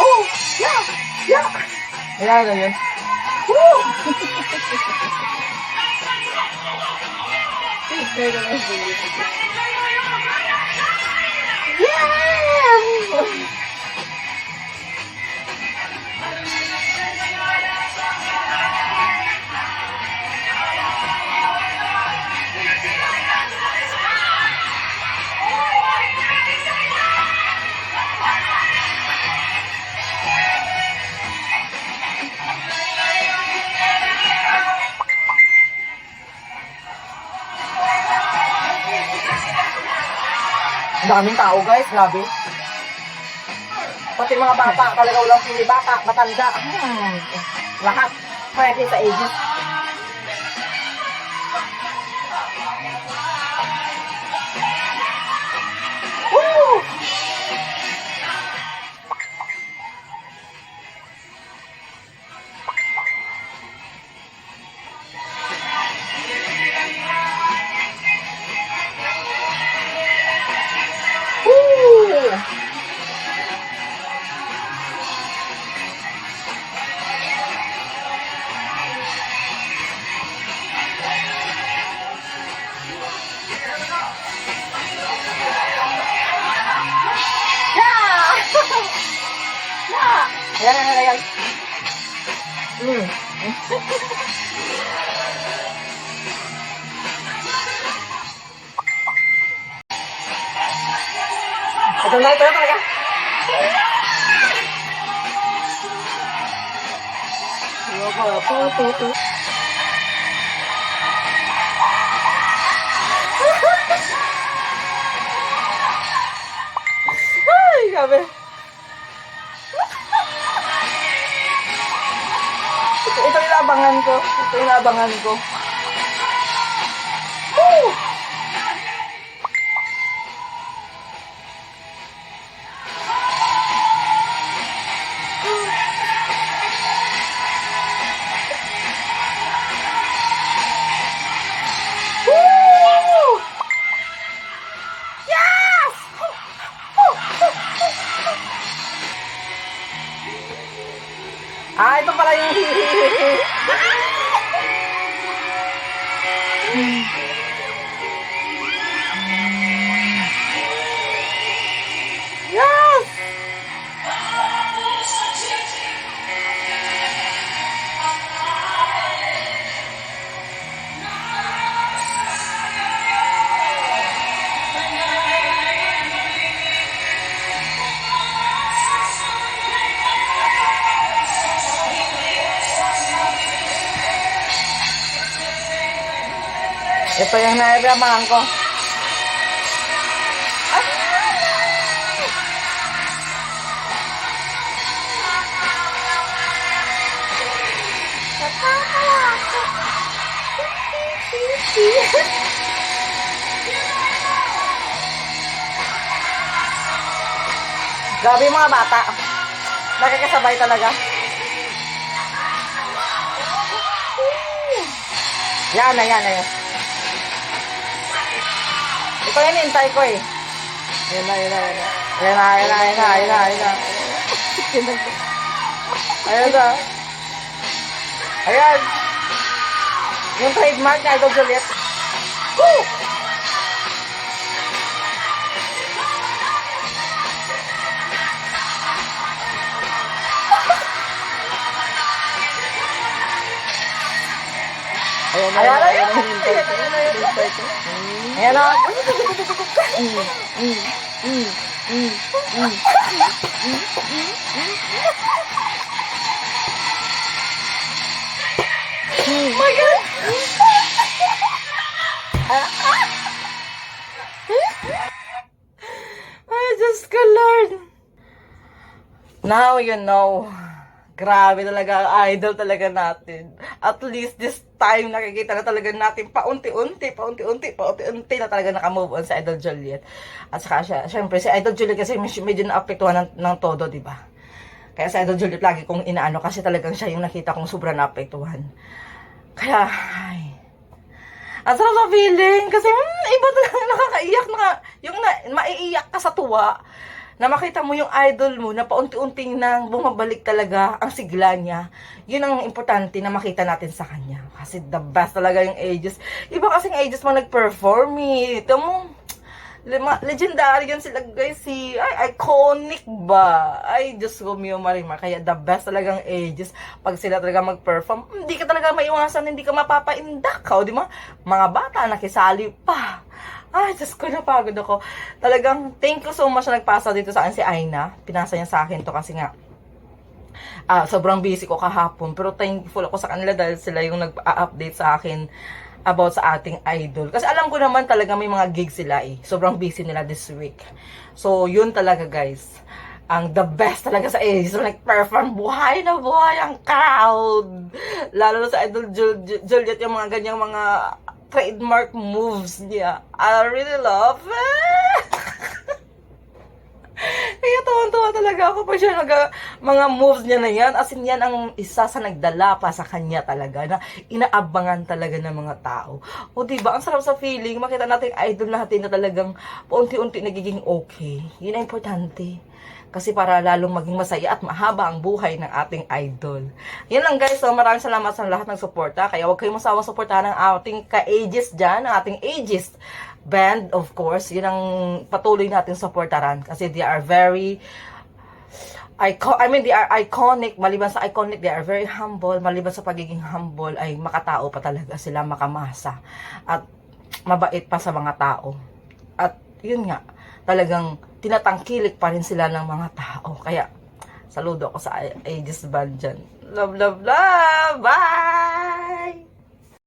oh, ya, ya. Helal olsun. Hiç böyle daming tao guys, grabe. Pati mga bata, talaga walang pili bata, matanda. Hmm. Lahat. Pwede sa ages. Woo! Ayan, ayan, ayan. Mm. Ito na, ito na talaga. Po, po, po. Ay, grabe. Inabangan ko. Ito yung inabangan ko. Woo! Yes! Ah, ito pala yung Yes! Ito yung nailamangan ko. Grabe mga bata. Nakikasabay talaga. Yan na, yan na, yan. Ito yung hintay ko eh. Yan na, yan na, yan na. Yan na, yan na, yan na, yan na, yan na. Ayan na. Ayan. Yung trademark ni Idol Juliet. Woo! Ayan na, Ayan na, ayan yan. na, hintay ko. Ayan na, yan. Hintay ko. Ayan na. Oh my God! Ay, Diyos ko, Lord. Now you know. Grabe talaga, idol talaga natin. At least this time, nakikita na talaga natin paunti-unti, paunti-unti, paunti-unti na talaga nakamove on si Idol Juliet. At saka siya, syempre, si Idol Juliet kasi medyo, naapektuhan ng, ng todo, di ba? Kaya si Idol Juliet lagi kong inaano kasi talagang siya yung nakita kong sobrang naapektuhan. Kaya, ay, ang sarap sa feeling kasi mm, iba talaga nakakaiyak, naka, yung na, maiiyak ka sa tuwa na makita mo yung idol mo na paunti-unting nang bumabalik talaga ang sigla niya. Yun ang importante na makita natin sa kanya. Kasi the best talaga yung ages. Iba kasing ages mga nag-perform eh. Ito mo, legendary yan sila guys si ay iconic ba ay Diyos ko Mio Marimar kaya the best talagang ages pag sila talaga mag-perform hindi ka talaga maiwasan hindi ka mapapaindak ka o di ba mga bata nakisali pa ay Diyos ko napagod ako talagang thank you so much na nagpasa dito sa akin si Aina pinasa niya sa akin to kasi nga ah, sobrang busy ko kahapon. Pero thankful ako sa kanila dahil sila yung nag-update sa akin about sa ating idol. Kasi alam ko naman talaga may mga gigs sila eh. Sobrang busy nila this week. So, yun talaga guys. Ang the best talaga sa ages. So, nag-perform buhay na buhay ang crowd. Lalo sa idol Jul- Jul- Juliet yung mga ganyang mga trademark moves niya. I really love it. Kaya tuwan-tuwa talaga ako pa siya nag mga moves niya na yan. As in, yan ang isa sa nagdala pa sa kanya talaga na inaabangan talaga ng mga tao. O diba, ang sarap sa feeling, makita natin idol natin na talagang paunti-unti nagiging okay. Yun ang importante. Kasi para lalong maging masaya at mahaba ang buhay ng ating idol. Yan lang guys, so maraming salamat sa lahat ng suporta. Kaya huwag kayong masawang suportahan ng ating ka-ages dyan, ng ating ages band, of course. Yun ang patuloy natin suportaran. Kasi they are very icon I mean they are iconic maliban sa iconic they are very humble maliban sa pagiging humble ay makatao pa talaga sila makamasa at mabait pa sa mga tao at yun nga talagang tinatangkilik pa rin sila ng mga tao. Kaya saludo ako sa Aegis Band dyan love love love! Bye